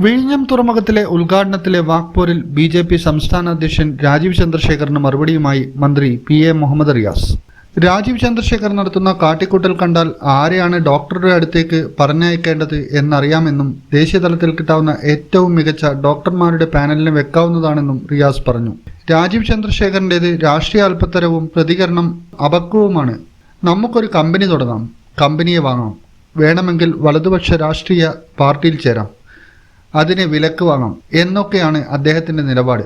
വിഴിഞ്ഞം തുറമുഖത്തിലെ ഉദ്ഘാടനത്തിലെ വാക്പോരിൽ ബി ജെ പി സംസ്ഥാന അധ്യക്ഷൻ രാജീവ് ചന്ദ്രശേഖറിന് മറുപടിയുമായി മന്ത്രി പി എ മുഹമ്മദ് റിയാസ്. രാജീവ് ചന്ദ്രശേഖർ നടത്തുന്ന കാട്ടിക്കൂട്ടൽ കണ്ടാൽ ആരെയാണ് ഡോക്ടറുടെ അടുത്തേക്ക് പറഞ്ഞയക്കേണ്ടത് എന്നറിയാമെന്നും ദേശീയതലത്തിൽ കിട്ടാവുന്ന ഏറ്റവും മികച്ച ഡോക്ടർമാരുടെ പാനലിന് വെക്കാവുന്നതാണെന്നും റിയാസ് പറഞ്ഞു. രാജീവ് ചന്ദ്രശേഖറിന്റേത് രാഷ്ട്രീയ അല്പത്തരവും പ്രതികരണം അപക്വവുമാണ്. നമുക്കൊരു കമ്പനി തുടങ്ങാം. കമ്പനിയെ വാങ്ങാം. വേണമെങ്കിൽ വലതുപക്ഷ രാഷ്ട്രീയ പാർട്ടിയിൽ ചേരാം. അതിന് വിലക്ക് വാങ്ങാം എന്നൊക്കെയാണ് അദ്ദേഹത്തിന്റെ നിലപാട്.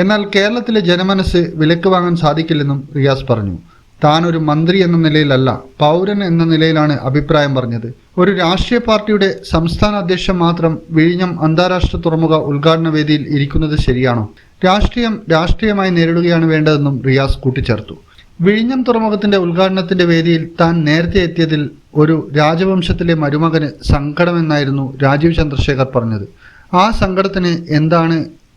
എന്നാൽ കേരളത്തിലെ ജനമനസ്സ് വിലക്ക് വാങ്ങാൻ സാധിക്കില്ലെന്നും റിയാസ് പറഞ്ഞു. താൻ ഒരു മന്ത്രി എന്ന നിലയിലല്ല പൗരൻ എന്ന നിലയിലാണ് അഭിപ്രായം പറഞ്ഞത്. ഒരു രാഷ്ട്രീയ പാർട്ടിയുടെ സംസ്ഥാന അധ്യക്ഷൻ മാത്രം വിഴിഞ്ഞം അന്താരാഷ്ട്ര തുറമുഖ ഉദ്ഘാടന വേദിയിൽ ഇരിക്കുന്നത് ശരിയാണോ? രാഷ്ട്രീയം രാഷ്ട്രീയമായി നേരിടുകയാണ് വേണ്ടതെന്നും റിയാസ് കൂട്ടിച്ചേർത്തു. വിഴിഞ്ഞം തുറമുഖത്തിന്റെ ഉദ്ഘാടനത്തിന്റെ വേദിയിൽ താൻ നേരത്തെ എത്തിയതിൽ ഒരു രാജവംശത്തിലെ മരുമകന് സങ്കടമെന്നായിരുന്നു രാജീവ് ചന്ദ്രശേഖർ പറഞ്ഞത്. ആ സങ്കടത്തിന് എന്താണ്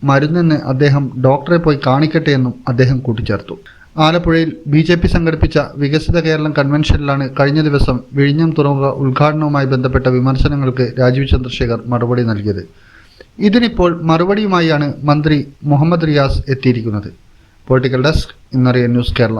മരുന്നെന്ന് അദ്ദേഹം ഡോക്ടറെ പോയി കാണിക്കട്ടെ എന്നും അദ്ദേഹം കൂട്ടിച്ചേർത്തു. ആലപ്പുഴയിൽ ബി ജെ പി സംഘടിപ്പിച്ച വികസിത കേരളം കൺവെൻഷനിലാണ് കഴിഞ്ഞ ദിവസം വിഴിഞ്ഞം തുറമുഖ ഉദ്ഘാടനവുമായി ബന്ധപ്പെട്ട വിമർശനങ്ങൾക്ക് രാജീവ് ചന്ദ്രശേഖർ മറുപടി നൽകിയത്. ഇതിനിപ്പോൾ മറുപടിയുമായാണ് മന്ത്രി മുഹമ്മദ് റിയാസ് എത്തിയിരിക്കുന്നത്. പൊളിറ്റിക്കൽ ഡെസ്ക് ഇന്നറിയ ന്യൂസ് കേരള.